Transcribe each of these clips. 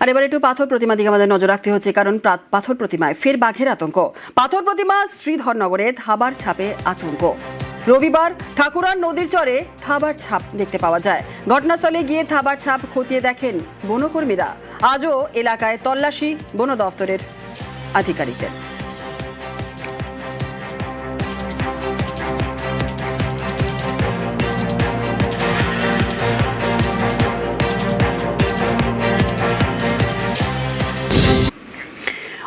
আর এবার একটু পাথর প্রতিমা দিকে আমাদের নজর রাখতে হচ্ছে, কারণ পাথর প্রতিমায় ফের বাঘের আতঙ্ক। পাথর প্রতিমা শ্রীধরনগরে থাবার ছাপে আতঙ্ক। রবিবার ঠাকুরার নদীর চরে থাবার ছাপ দেখতে পাওয়া যায়। ঘটনাস্থলে গিয়ে থাবার ছাপ খতিয়ে দেখেন বনকর্মীরা। আজও এলাকায় তল্লাশি বন দফতরের আধিকারিকদের।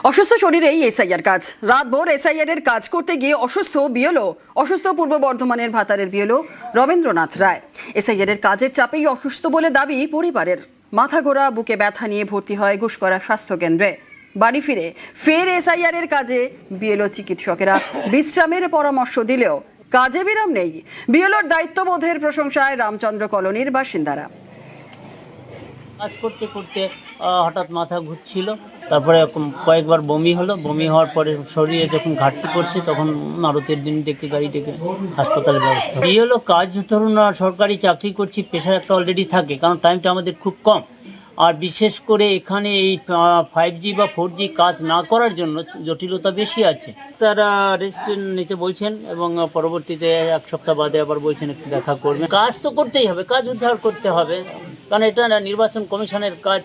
অসুস্থ শরীরেই এসআইআর কাজ। রাতভর এসআইআর এর কাজ করতে গিয়ে অসুস্থ বিয়েলো অসুস্থ পূর্ব বর্ধমানের ভাতারের বিয়েলো রবীন্দ্রনাথ রায়। এসআইআর এর কাজের চাপেই অসুস্থ বলে দাবি পরিবারের। মাথা ঘোরা, বুকে ব্যথা নিয়ে ভর্তি হয় ঘুষকরা স্বাস্থ্য কেন্দ্রে। বাড়ি ফিরে ফের এসআইআর এর কাজে বিএলও চিকিৎসকেরা বিশ্রামের পরামর্শ দিলেও কাজে বিরাম নেই। বিএলওর দায়িত্ববোধের প্রশংসায় রামচন্দ্র কলোনির বাসিন্দারা। কাজ করতে করতে হঠাৎ মাথা ঘুরছিল। তারপরে কয়েকবার বমি হলো। বমি হওয়ার পরে শরীরে যখন ঘাটতি পড়ছে, তখন মারুতির দিন ডেকে গাড়ি ডেকে হাসপাতালে ব্যবস্থা। এই হলো কাজ। ধরুন সরকারি চাকরি করছি পেশা একটা অলরেডি থাকে, কারণ টাইমটা আমাদের খুব কম। আর বিশেষ করে এখানে এই ফাইভ জি বা ফোর জি কাজ না করার জন্য জটিলতা বেশি আছে। তারা রেস্ট নিতে বলছেন এবং পরবর্তীতে এক সপ্তাহ বাদে আবার বলছেন, একটু দেখা করবেন। কাজ তো করতেই হবে, কাজ উদ্ধার করতে হবে। কারণ এটা নির্বাচন কমিশনের কাজ।